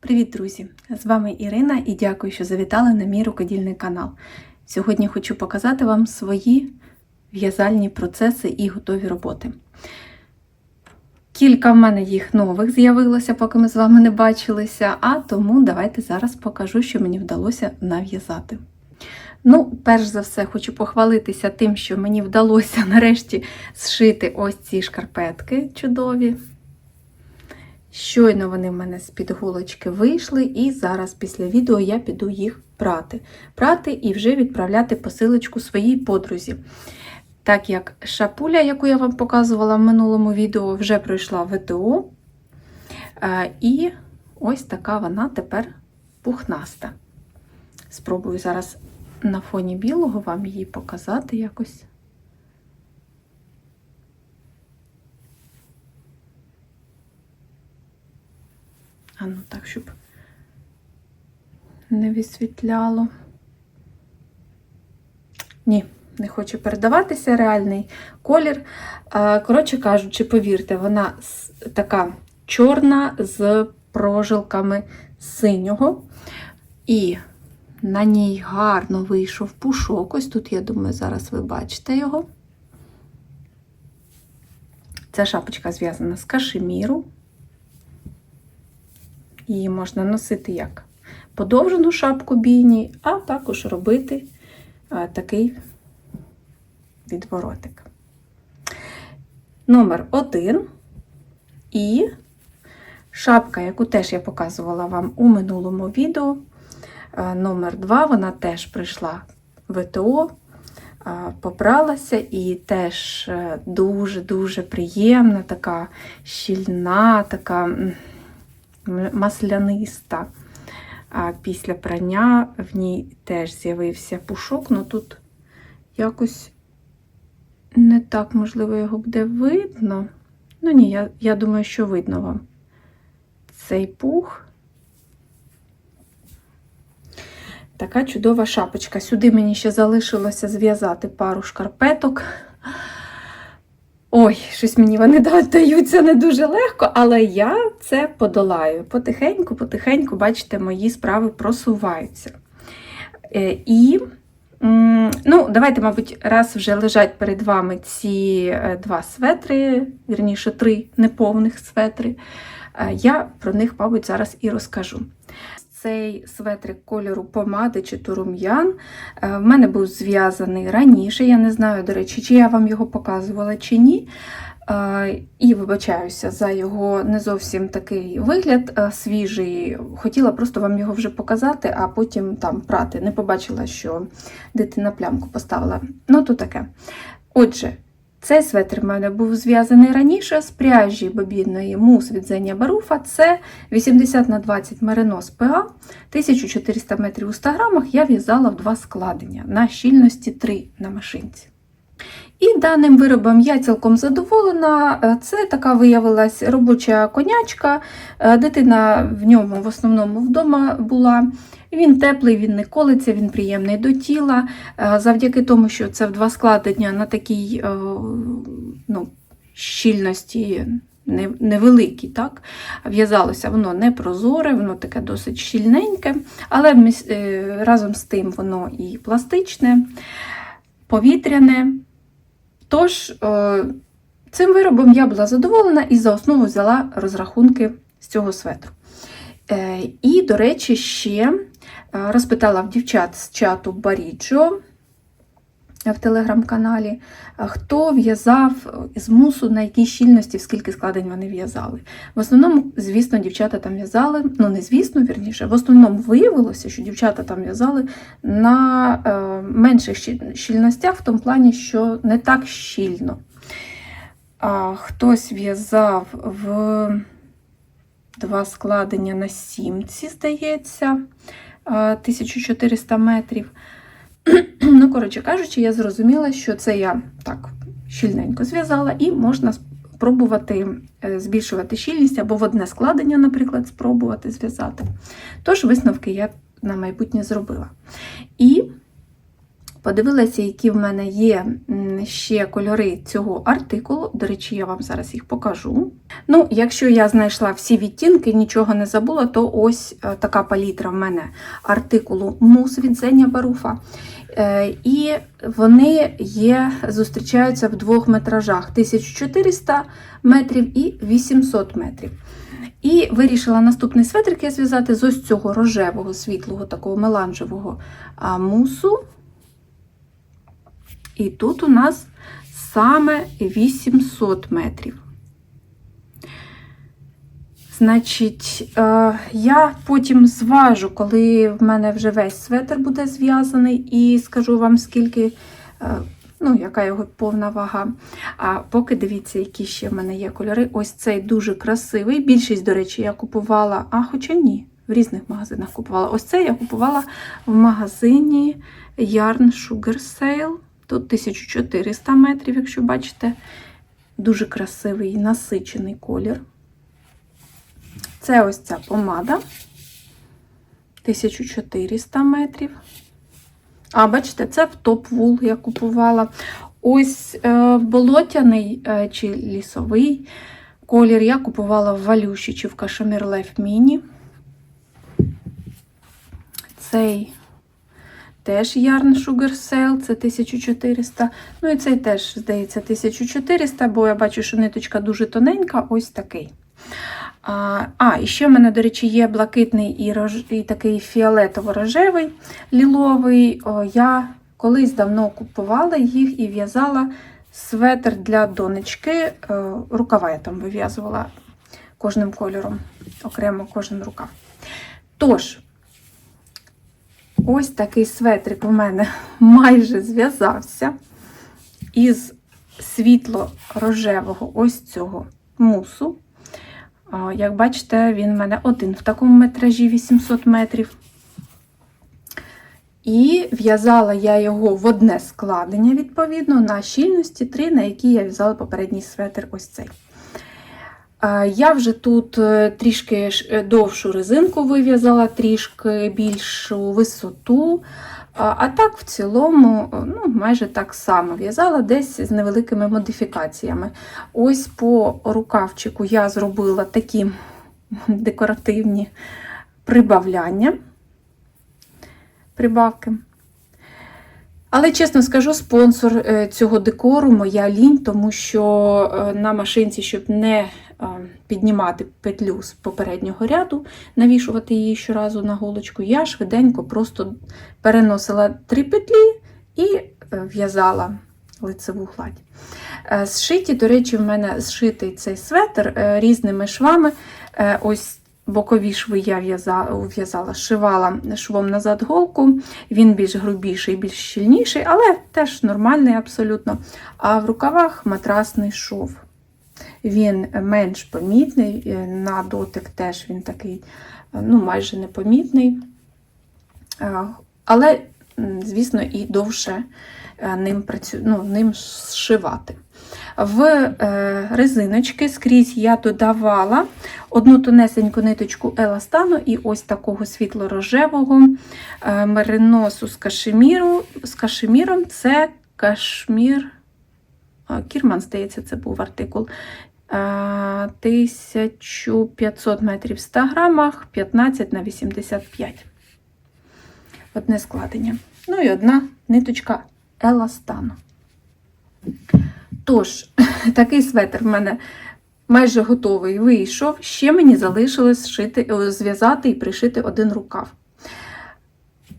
Привіт, друзі! З вами Ірина і дякую, що завітали на мій рукодільний канал. Сьогодні хочу показати вам свої в'язальні процеси і готові роботи. Кілька в мене їх нових з'явилося, поки ми з вами не бачилися, а тому давайте зараз покажу, що мені вдалося нав'язати. Ну, перш за все, хочу похвалитися тим, що мені вдалося нарешті зшити ось ці шкарпетки чудові. Щойно вони в мене з-під голочки вийшли, і зараз після відео я піду їх прати. Прати і вже відправляти посилочку своїй подрузі. Так як шапуля, яку я вам показувала в минулому відео, вже пройшла ВТО. Е, І ось така вона тепер пухнаста. Спробую зараз на фоні білого вам її показати якось. А ну так, щоб не висвітляло. Ні, не хочу передаватися реальний колір. Коротше кажучи, повірте, вона така чорна з прожилками синього. І на ній гарно вийшов пушок. Ось тут, я думаю, зараз ви бачите його. Ця шапочка зв'язана з кашеміру. Її можна носити як подовжену шапку бійні, а також робити такий відворотик. Номер один. І шапка, яку теж я показувала вам у минулому відео. Номер два, вона теж прийшла в ВТО, попралася і теж е, дуже-дуже приємна, така щільна, така масляниста. А після прання в ній теж з'явився пушок, але тут якось не так, можливо, його буде видно. Ну ні, я, я думаю, що видно вам цей пух. Така чудова шапочка. Сюди мені ще залишилося зв'язати пару шкарпеток. Ой, щось мені вони да- даються не дуже легко, але я це подолаю. Потихеньку, потихеньку, бачите, мої справи просуваються. Е, І, ну, давайте, мабуть, раз вже лежать перед вами ці е, два светри, вірніше, три неповних светри, е, я про них, мабуть, зараз і розкажу. Цей светрик кольору помади чи турум'ян е, в мене був зв'язаний раніше. Я не знаю, до речі, чи я вам його показувала чи ні. Е, І вибачаюся за його не зовсім такий вигляд е, свіжий. Хотіла просто вам його вже показати, а потім там прати. Не побачила, що дитина плямку поставила. Ну, то таке. Отже, цей светр в мене був зв'язаний раніше з пряжі бобінної мус від Зеня Баруфа. Це 80 на 20 меринос ПА, 1400 метрів у 100 грамах я в'язала в два складення на щільності 3 на машинці. І даним виробом я цілком задоволена. Е, Це така виявилась робоча конячка. Е, Дитина в ньому в основному вдома була. Він теплий, він не колиться, він приємний до тіла. Е, Завдяки тому, що це в два складення на такій ну, щільності не- невеликій, так? в'язалося воно не прозоре, воно таке досить щільненьке, але разом з тим воно і пластичне, повітряне. Тож, е, цим виробом я була задоволена і за основу взяла розрахунки з цього светру. Е, І, до речі, ще е, розпитала в дівчат з чату Баріджо в телеграм-каналі, хто в'язав з мусу, на якій щільності, в скільки складень вони в'язали. В основному, звісно, дівчата там в'язали, ну не звісно, вірніше, в основному виявилося, що дівчата там в'язали на е, менших щільностях, в тому плані, що не так щільно. А, хтось в'язав в два складення на сімці, здається, е, 1400 метрів. Ну, коротше кажучи, я зрозуміла, що це я так щільненько зв'язала, і можна спробувати е, збільшувати щільність або в одне складення, наприклад, спробувати зв'язати. Тож висновки я на майбутнє зробила. І Подивилася, які в мене є ще кольори цього артикулу. До речі, я вам зараз їх покажу. Ну, якщо я знайшла всі відтінки, нічого не забула, то ось е, така палітра в мене артикулу мус від Зеня Баруфа. Е, І вони є, зустрічаються в двох метражах: 1400 метрів і 800 метрів. І вирішила наступний светрик я зв'язати з ось цього рожевого, світлого, такого меланжевого мусу. І тут у нас саме 800 метрів. Значить, е, я потім зважу, коли в мене вже весь светр буде зв'язаний, і скажу вам, скільки, е, ну, яка його повна вага. А поки дивіться, які ще в мене є кольори. Ось цей дуже красивий. Більшість, до речі, я купувала, а хоча ні, в різних магазинах купувала. Ось цей я купувала в магазині Yarn Sugar Sale. Тут 1400 метрів, якщо бачите, дуже красивий насичений колір. Це ось ця помада 1400 метрів. А, бачите, це в топ вул я купувала. Ось е, болотяний е, чи лісовий колір я купувала в Валюші чи в Кашемір Лайф Міні. Цей теж Yarn Sugar Sale, це 1400. Ну і цей теж, здається, 1400, бо я бачу, що ниточка дуже тоненька, ось такий. А, а, і ще в мене, до речі, є блакитний і, рож... і такий фіолетово-рожевий ліловий. О, я колись давно купувала їх і в'язала светр для донечки. Е, Рукава я там вив'язувала кожним кольором, окремо кожен рукав. Тож, ось такий светрик у мене майже зв'язався із світло-рожевого ось цього мусу. Як бачите, він в мене один в такому метражі 800 метрів. І в'язала я його в одне складення, відповідно, на щільності 3, на якій я в'язала попередній светр ось цей. Я вже тут е, трішки е, довшу резинку вив'язала, трішки більшу висоту. А а так, в цілому, е, ну, майже так само в'язала десь з невеликими модифікаціями. Ось по рукавчику я зробила такі декоративні прибавляння, прибавки. Але, чесно скажу, спонсор е, цього декору моя лінь, тому що е, на машинці, щоб не е, піднімати петлю з попереднього ряду, навішувати її щоразу на голочку, я швиденько просто переносила три петлі і в'язала лицеву гладь. Зшиті, до речі, в мене зшитий цей светр різними швами. Ось бокові шви я в'язала, шивала швом назад голку. Він більш грубіший, більш щільніший, але теж нормальний абсолютно. А в рукавах матрасний шов. Він менш помітний, е, на дотик теж він такий е, ну, майже непомітний. Е, Але, звісно, і довше ним, працю... ну, ним зшивати. В е, резиночки скрізь я додавала одну тонесеньку ниточку еластану і ось такого світло-рожевого е, мериносу з кашеміру. З кашеміром це кашмір. Кірман, здається, це був артикул. Е, 1500 метрів в 100 грамах, 15 на 85. Одне складення. Ну і одна ниточка еластану. Тож, такий светр в мене майже готовий вийшов. Ще мені залишилось зшити, е, зв'язати і пришити один рукав.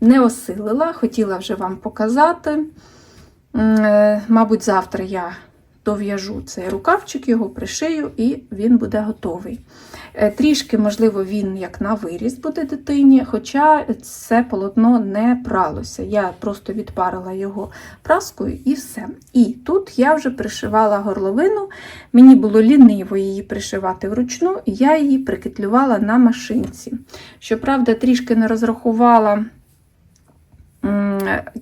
Не осилила, хотіла вже вам показати. Е, Мабуть, завтра я дов'яжу цей рукавчик, його пришию, і він буде готовий. Е, Трішки, можливо, він як на виріс буде дитині, хоча це полотно не пралося. Я просто відпарила його праскою і все. І тут я вже пришивала горловину. Мені було ліниво її пришивати вручну, і я її прикитлювала на машинці. Щоправда, трішки не розрахувала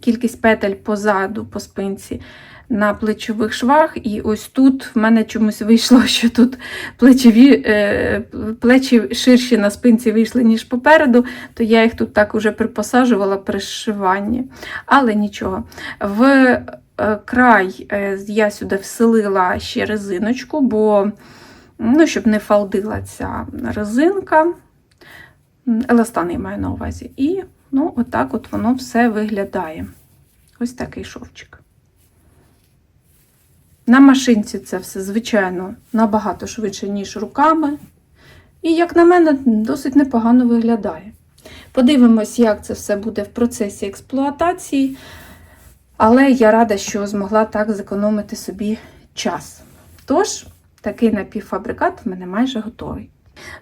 кількість петель позаду, по спинці. на плечових швах, і ось тут в мене чомусь вийшло, що тут плечові, е, плечі ширші на спинці вийшли, ніж попереду, то я їх тут так уже припосаджувала при зшиванні. Але нічого. В е, край е, я сюди вселила ще резиночку, бо ну, щоб не фалдила ця резинка. Еластан маю на увазі. І ну, отак от воно все виглядає. Ось такий шовчик. На машинці це все, звичайно, набагато швидше, ніж руками. І, як на мене, досить непогано виглядає. Подивимось, як це все буде в процесі експлуатації. Але я рада, що змогла так зекономити собі час. Тож, такий напівфабрикат в мене майже готовий.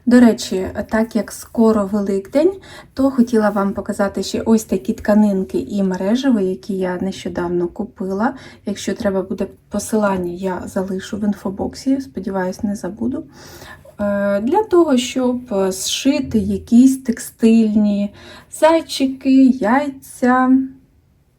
До речі, так як скоро Великдень, то хотіла вам показати ще ось такі тканинки і мережево, які я нещодавно купила. Якщо треба буде посилання, я залишу в інфобоксі, сподіваюсь, не забуду. Е, Для того, щоб е, зшити якісь текстильні зайчики, яйця,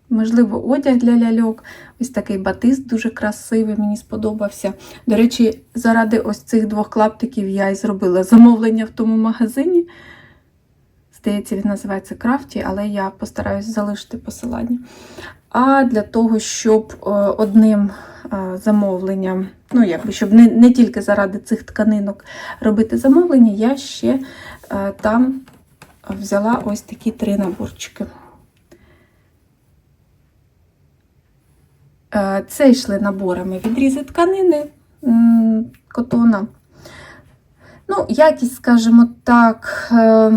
можливо, одяг для ляльок. Ось такий батист дуже красивий, мені сподобався. До речі, заради ось цих двох клаптиків я і зробила замовлення в тому магазині. Здається, він називається Крафті, але я постараюсь залишити посилання. А для того, щоб е, одним е, замовленням, ну якби щоб не, не тільки заради цих тканинок робити замовлення, я ще е, там взяла ось такі три наборчики. Це йшли наборами відрізи тканини котона. Ну, якість, скажімо так, е,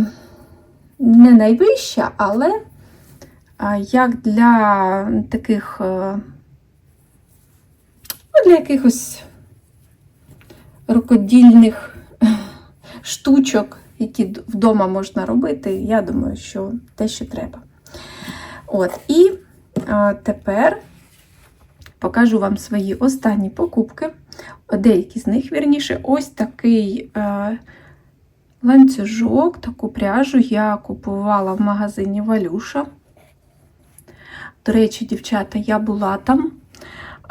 не найвища, але е, як для таких, е, ну, для якихось рукодільних штучок, які вдома можна робити, я думаю, що те, що треба. От, і е, тепер покажу вам свої останні покупки. Деякі з них, вірніше, ось такий е, ланцюжок, таку пряжу я купувала в магазині Валюша. До речі, дівчата, я була там.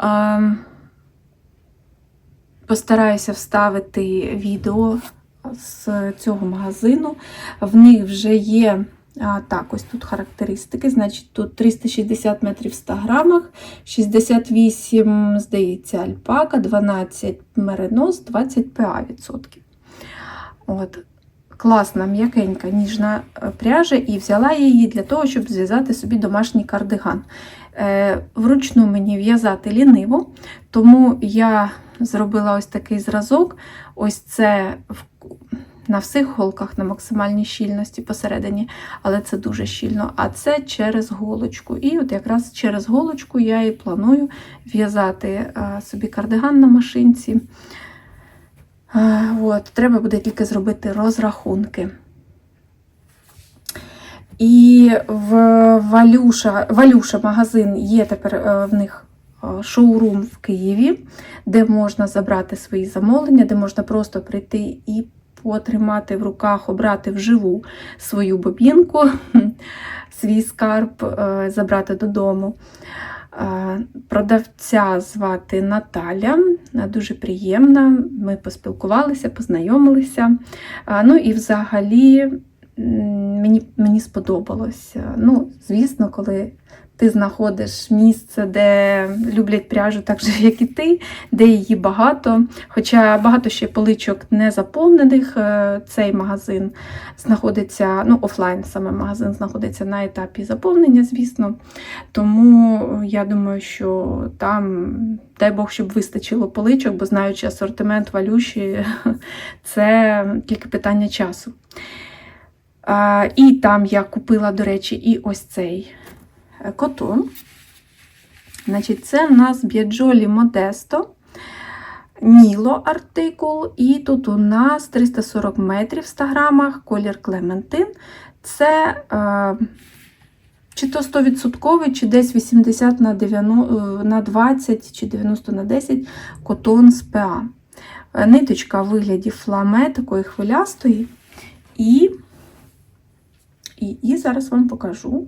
Е, постараюся вставити відео з цього магазину. В них вже є. А, так, ось тут характеристики. Значить, тут 360 метрів в 100 грамах, 68, здається, альпака, 12 меринос, 20 ПА відсотків. От. Класна, м'якенька, ніжна е, пряжа, і взяла її для того, щоб зв'язати собі домашній кардиган. Е, вручну мені в'язати ліниво, тому я зробила ось такий зразок. Ось це в- на всіх голках на максимальній щільності посередині, але це дуже щільно. А це через голочку. І от якраз через голочку я і планую в'язати е, собі кардиган на машинці. Е, От, треба буде тільки зробити розрахунки. І в Валюша, Валюша магазин є тепер е, в них шоурум в Києві, де можна забрати свої замовлення, де можна просто прийти і потримати в руках, обрати вживу свою бобінку, свій скарб, е, забрати додому. Е, Продавця звати Наталя, дуже приємна. Ми поспілкувалися, познайомилися. Е, Ну і взагалі мені, мені сподобалось. Ну, звісно, коли ти знаходиш місце, де люблять пряжу так же, як і ти, де її багато. Хоча багато ще поличок не заповнених. Е, Цей магазин знаходиться, ну, офлайн саме магазин знаходиться на етапі заповнення, звісно. Тому я думаю, що там, дай Бог, щоб вистачило поличок, бо знаючи асортимент валюші, це тільки питання часу. І там я купила, до речі, і ось цей е. Значить, це в нас Біаджолі Модесто. Ніло артикул, і тут у нас 340 метрів в 100 грамах, колір Клементин. Це е, чи то 100%, чи десь 80 на, 90, е, на 20, чи 90 на 10 котон з ПА. Е, Ниточка в вигляді фламе, такої хвилястої. І, і, і зараз вам покажу.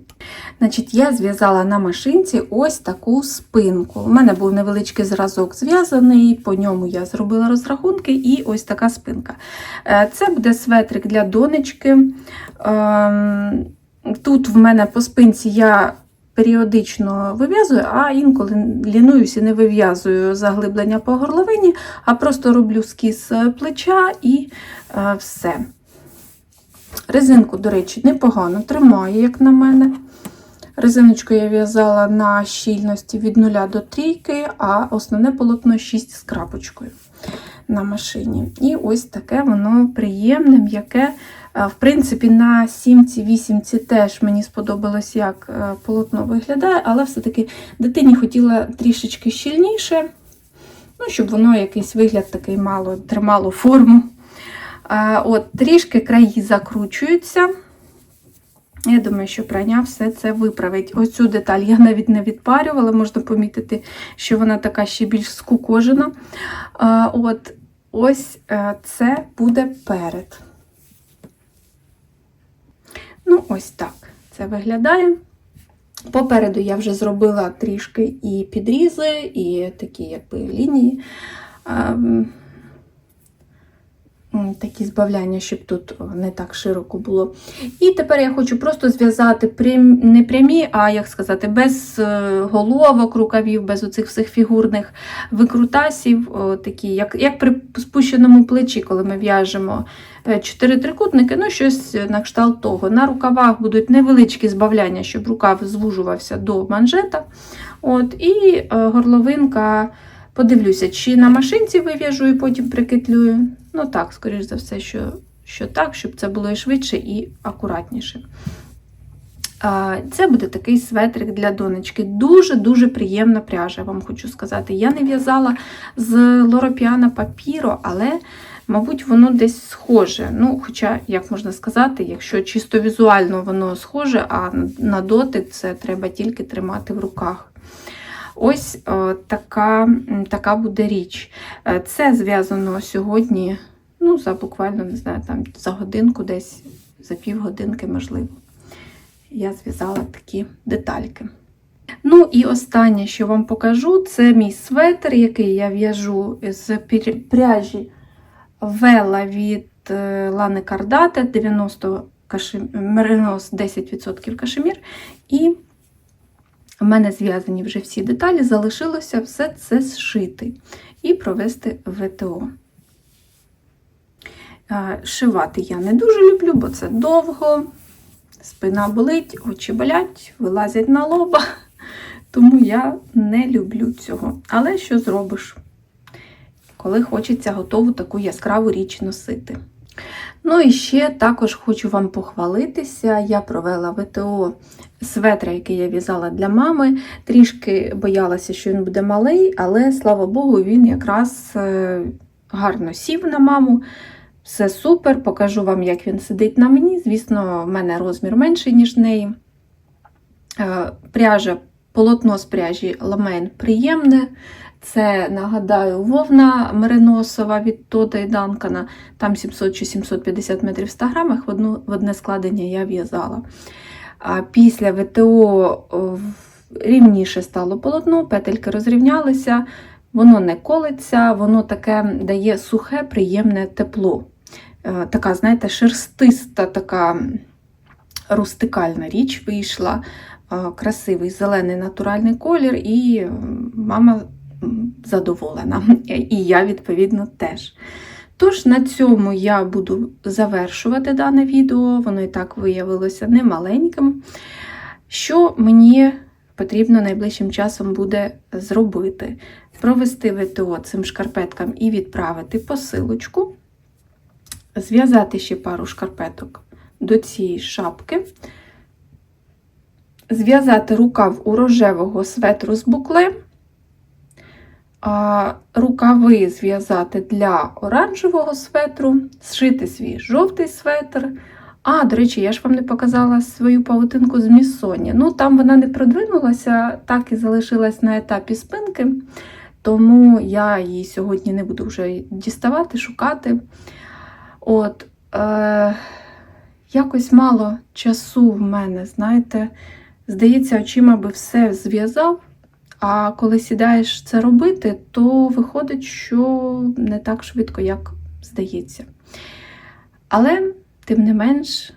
Значить, я зв'язала на машинці ось таку спинку. У мене був невеличкий зразок зв'язаний, по ньому я зробила розрахунки, і ось така спинка. Е, Це буде светрик для донечки. Ем, Тут в мене по спинці я періодично вив'язую, а інколи лінуюсь і не вив'язую заглиблення по горловині, а просто роблю скіз плеча і е, все. Резинку, до речі, непогано тримає, як на мене. Резиночку я в'язала на щільності від 0 до 3, а основне полотно 6 з крапочкою на машині. І ось таке воно приємне, м'яке. Е, В принципі, на сімці, вісімці теж мені сподобалось, як е, полотно виглядає, але все-таки дитині хотіла трішечки щільніше, ну, щоб воно якийсь вигляд такий мало тримало форму. От, Трішки краї закручуються. Я думаю, що прання все це виправить. Ось цю деталь я навіть не відпарювала, можна помітити, що вона така ще більш скукожена. От, Ось е, це буде перед. Ну, ось так це виглядає. Попереду я вже зробила трішки і підрізи, і такі якби лінії. Такі збавляння, щоб тут не так широко було. І тепер я хочу просто зв'язати прям- не прямі, а як сказати, без е, головок, рукавів, без оцих всіх фігурних викрутасів, такі, як, як при спущеному плечі, коли ми в'яжемо е, чотири трикутники, ну щось на кшталт того. На рукавах будуть невеличкі збавляння, щоб рукав звужувався до манжета. От, і е, горловинка. Подивлюся, чи на машинці вив'яжу і потім прикитлюю. Ну так, скоріш за все, що, що так, щоб це було і швидше, і акуратніше. Це буде такий светрик для донечки. Дуже-дуже приємна пряжа, вам хочу сказати. Я не в'язала з лоропіана папіро, але, мабуть, воно десь схоже. Ну, Хоча, як можна сказати, якщо чисто візуально воно схоже, а на дотик це треба тільки тримати в руках. Ось о, така, така буде річ. Е, Це зв'язано сьогодні, ну, за буквально, не знаю, там за годинку, десь за півгодинки, можливо. Я зв'язала такі детальки. Ну і останнє, що вам покажу, це мій светр, який я в'яжу з пряжі Вела від е, Лани Кардате, 90 кашем... 10% кашемір. І в мене зв'язані вже всі деталі, залишилося все це зшити і провести ВТО. Шивати я не дуже люблю, бо це довго, спина болить, очі болять, вилазять на лоба. Тому я не люблю цього. Але що зробиш, коли хочеться готову таку яскраву річ носити? Ну і ще також хочу вам похвалитися. Я провела ВТО светра, який я в'язала для мами. Трішки боялася, що він буде малий, але слава Богу, він якраз е, гарно сів на маму. Все супер, покажу вам, як він сидить на мені. Звісно, в мене розмір менший, ніж неї. Е, Пряжа, полотно з пряжі ламейн приємне. Це, нагадаю, вовна мериносова від Тода і Данкана. Там 700 чи 750 метрів в 100 грамах в, одну, в одне складення я в'язала. А Після ВТО рівніше стало полотно, петельки розрівнялися, воно не колиться, воно таке дає сухе, приємне тепло. Е, Така, знаєте, шерстиста, така рустикальна річ вийшла. Е, Красивий зелений натуральний колір, і мама задоволена. І я, відповідно, теж. Тож, на цьому я буду завершувати дане відео, воно і так виявилося немаленьким. Що мені потрібно найближчим часом буде зробити? Провести ВТО цим шкарпеткам і відправити посилочку, зв'язати ще пару шкарпеток до цієї шапки, зв'язати рукав у рожевого светру з букле, а, рукави зв'язати для оранжевого светру, зшити свій жовтий светр. А, до речі, я ж вам не показала свою павутинку з місоні. Ну, там вона не продвинулася, так і залишилась на етапі спинки, тому я її сьогодні не буду вже діставати, шукати. От, е, якось мало часу в мене, знаєте, здається, очима би все зв'язав, а коли сідаєш це робити, то виходить, що не так швидко, як здається. Але, тим не менш,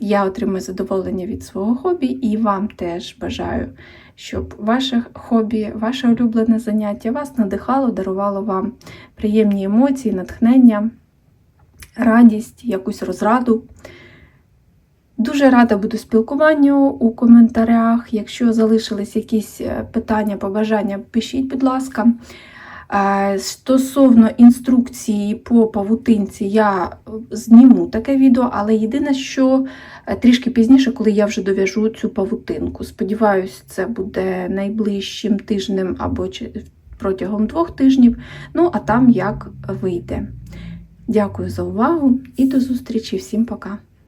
я отримую задоволення від свого хобі і вам теж бажаю, щоб ваше хобі, ваше улюблене заняття вас надихало, дарувало вам приємні емоції, натхнення, радість, якусь розраду. Дуже рада буду спілкуванню у коментарях. Якщо залишились якісь е, питання, побажання, пишіть, будь ласка. Е, Стосовно інструкції по павутинці, я е, зніму таке відео, але єдине, що трішки пізніше, коли я вже дов'яжу цю павутинку. Сподіваюсь, це буде найближчим тижнем або протягом двох тижнів. Ну, а там як вийде. Дякую за увагу і до зустрічі. Всім пока!